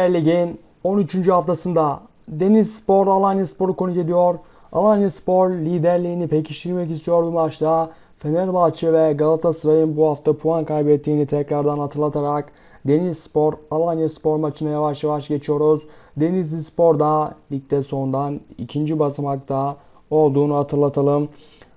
Lig'in 13. haftasında Deniz Spor Alanya Spor'u konuk ediyor. Alanya Spor liderliğini pekiştirmek istiyor bu maçta. Fenerbahçe ve Galatasaray'ın bu hafta puan kaybettiğini tekrardan hatırlatarak Deniz Spor Alanya Spor maçına yavaş yavaş geçiyoruz. Denizli Spor da ligde sondan ikinci basamakta olduğunu hatırlatalım.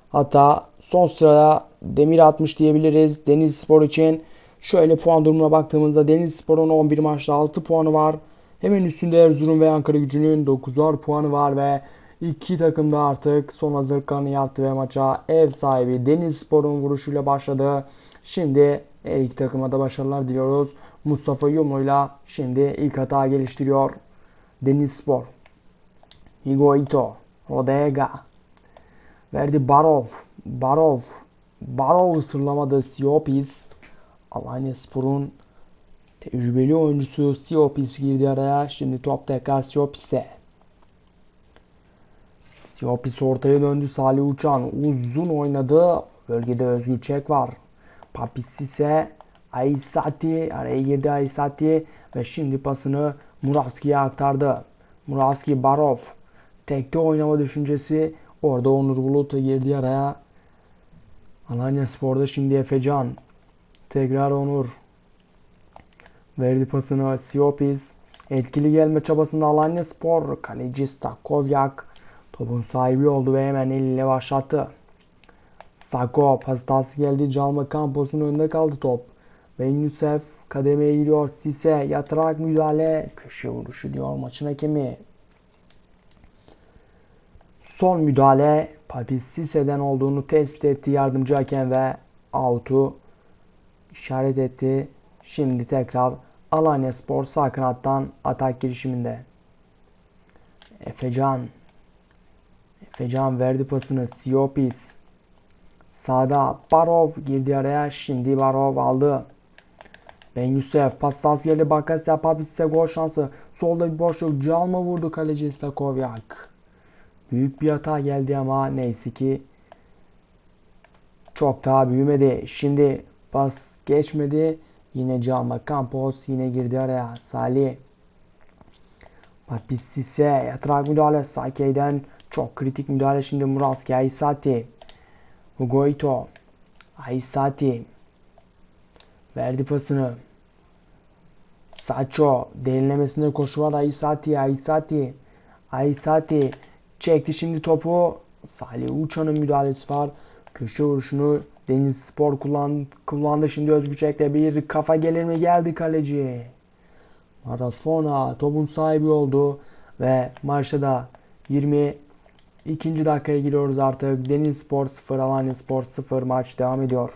Hatta son sıraya demir atmış diyebiliriz Deniz Spor için. Şöyle puan durumuna baktığımızda Deniz Spor'un 11 maçta 6 puanı var. Hemen üstünde Erzurum ve Ankara gücünün 9'ar puanı var ve iki takım da artık son hazırlıklarını yaptı ve maça ev sahibi Deniz Spor'un vuruşuyla başladı. Şimdi her iki takıma da başarılar diliyoruz. Mustafa Yumru'yla şimdi ilk hata geliştiriyor. Deniz Spor. Higuaito. Rodega. Verdi Barov. Barov. Barov sırlamadı Siopis. Alanya Spor'un tecrübeli oyuncusu Siopis girdi araya. Şimdi top tekrar Siopis'e. Siopis ortaya döndü. Salih Uçan uzun oynadı. Bölgede Özgür Çek var. Papis ise Aysati araya girdi Aysati ve şimdi pasını Muravski'ye aktardı. Muravski Barov tekte oynama düşüncesi orada Onur Bulut'a girdi araya. Alanya Spor'da şimdi Efecan Tekrar Onur. Verdi pasını Siopis. Etkili gelme çabasında Alanya Spor. Kaleci Stakovyak. Topun sahibi oldu ve hemen eliyle başlattı. Sako pastası geldi. Calma Campos'un önünde kaldı top. Ben Yusuf kademeye giriyor. Sise yatırarak müdahale. Köşe vuruşu diyor maçın hakemi. Son müdahale Papis Sise'den olduğunu tespit etti yardımcı hakem ve out'u işaret etti. Şimdi tekrar Alanya Spor sağ kanattan atak girişiminde. Efecan. Efecan verdi pasını. Siopis. Sağda Barov girdi araya. Şimdi Barov aldı. Ben Yusuf. Pastas geldi. Bakasya Papis'e gol şansı. Solda bir boşluk. Calma vurdu kaleci Stakovyak. Büyük bir hata geldi ama neyse ki çok daha büyümedi. Şimdi Pas geçmedi. Yine Calma Campos yine girdi araya. Salih. Patis Sisse yatırak müdahale. Sake'den çok kritik müdahale şimdi Muraski Aysati. Hugoito. Aysati. Verdi pasını. Sacho derinlemesine koşu var Aysati. Aysati. Aysati. Çekti şimdi topu. Salih Uçan'ın müdahalesi var. Köşe vuruşunu Deniz Spor kullan, kullandı. Şimdi Özgüçek'le bir kafa gelir mi geldi kaleci. Marafona topun sahibi oldu. Ve maçta da 22. dakikaya giriyoruz artık. Deniz Spor 0, Alanya Spor 0 maç devam ediyor.